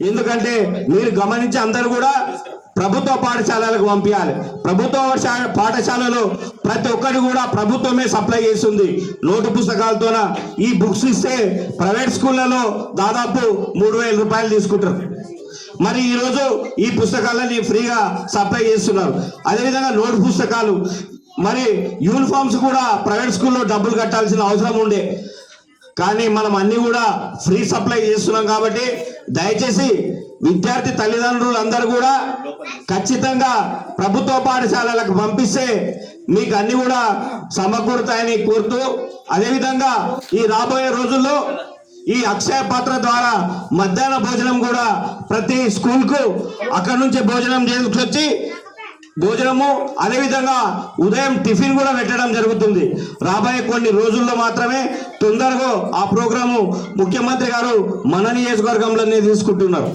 ఎందుకంటే మీరు గమనించి అందరూ కూడా ప్రభుత్వ పాఠశాలలకు పంపించాలి. ప్రభుత్వ శా- పాఠశాలలో ప్రతి ఒక్కరు కూడా ప్రభుత్వమే సప్లై చేస్తుంది. నోటు పుస్తకాలతోన ఈ బుక్స్ ఇస్తే ప్రైవేట్ స్కూళ్ళలో దాదాపు మూడు వేల రూపాయలు తీసుకుంటారు. మరి ఈరోజు ఈ పుస్తకాలని ఫ్రీగా సప్లై చేస్తున్నారు. అదేవిధంగా నోటు పుస్తకాలు. మరి యూనిఫామ్స్ కూడా ప్రైవేట్ స్కూల్లో డబ్బులు కట్టాల్సిన అవసరం ఉండే. కానీ మనం అన్ని కూడా ఫ్రీ సప్లై చేస్తున్నాం కాబట్టి దయచేసి విద్యార్థి తల్లిదండ్రులు అందరూ కూడా ఖచ్చితంగా ప్రభుత్వ పాఠశాలలకు పంపిస్తే మీకు అన్ని కూడా సమకూరుతాయని కోరుతూ అదేవిధంగా ఈ రాబోయే రోజుల్లో ఈ అక్షయ పాత్ర ద్వారా మధ్యాహ్న భోజనం కూడా ప్రతి స్కూల్కు అక్కడ నుంచి భోజనం చేసుకొచ్చి భోజనము అదేవిధంగా ఉదయం టిఫిన్ కూడా పెట్టడం జరుగుతుంది. రాబోయే కొన్ని రోజుల్లో మాత్రమే తొందరగా ఆ ప్రోగ్రాము ముఖ్యమంత్రి గారు మన నియోజకవర్గంలోనే తీసుకుంటున్నారు.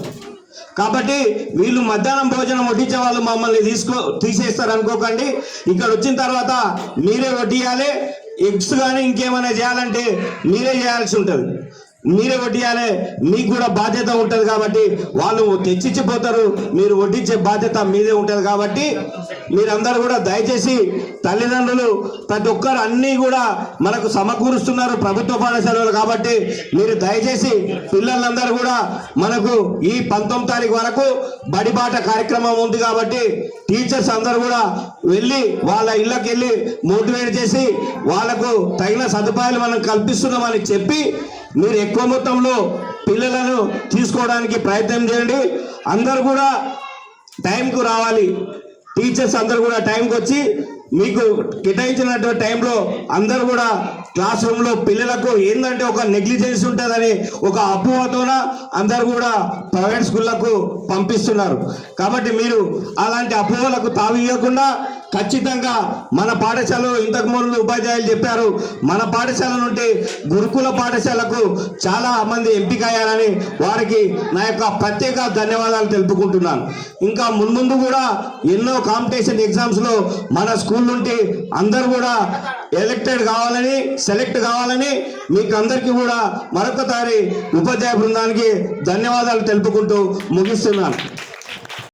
కాబట్టి వీళ్ళు మధ్యాహ్నం భోజనం వడ్డించే వాళ్ళు మమ్మల్ని తీసుకో తీసేస్తారు అనుకోకండి. ఇక్కడ వచ్చిన తర్వాత మీరే వడ్డీయాలి. ఎగ్స్ కానీ ఇంకేమైనా చేయాలంటే మీరే చేయాల్సి ఉంటుంది. మీరే వడ్డియాలి మీకు కూడా బాధ్యత ఉంటుంది కాబట్టి వాళ్ళు తెచ్చిచ్చిపోతారు మీరు వడ్డించే బాధ్యత మీదే ఉంటుంది కాబట్టి మీరందరూ కూడా దయచేసి తల్లిదండ్రులు ప్రతి ఒక్కరు అన్నీ కూడా మనకు సమకూరుస్తున్నారు ప్రభుత్వ పాఠశాలలు కాబట్టి మీరు దయచేసి పిల్లలందరూ కూడా మనకు ఈ పంతొమ్మిది తారీఖు వరకు బడిబాట కార్యక్రమం ఉంది కాబట్టి టీచర్స్ అందరూ కూడా వెళ్ళి వాళ్ళ ఇళ్ళకి వెళ్ళి మోటివేట్ చేసి వాళ్ళకు తగిన సదుపాయాలు మనం కల్పిస్తున్నామని చెప్పి మీరు ఎక్కువ మొత్తంలో పిల్లలను తీసుకోవడానికి ప్రయత్నం చేయండి. అందరూ కూడా టైంకు రావాలి. టీచర్స్ అందరూ కూడా టైంకి వచ్చి మీకు కేటాయించినటువంటి టైంలో అందరు కూడా క్లాస్ రూమ్లో పిల్లలకు ఏంటంటే ఒక నెగ్లిజెన్స్ ఉంటుందని ఒక అపోహతోన అందరూ కూడా ప్రైవేట్ స్కూళ్ళకు పంపిస్తున్నారు. కాబట్టి మీరు అలాంటి అపోహలకు తావియకుండా ఖచ్చితంగా మన పాఠశాలలో ఇంతకు ముందు ఉపాధ్యాయులు చెప్పారు మన పాఠశాల నుండి గురుకుల పాఠశాలకు చాలా మంది ఎంపిక అయ్యారని వారికి నా యొక్క ప్రత్యేక ధన్యవాదాలు తెలుపుకుంటున్నాను. ఇంకా మున్ముందు కూడా ఎన్నో కాంపిటీషన్ ఎగ్జామ్స్లో మన స్కూల్ నుండి అందరూ కూడా ఎలక్టెడ్ కావాలని సెలెక్ట్ కావాలని మీకు అందరికీ కూడా మరొకసారి ఉపాధ్యాయ బృందానికి ధన్యవాదాలు తెలుపుకుంటూ ముగిస్తున్నాను.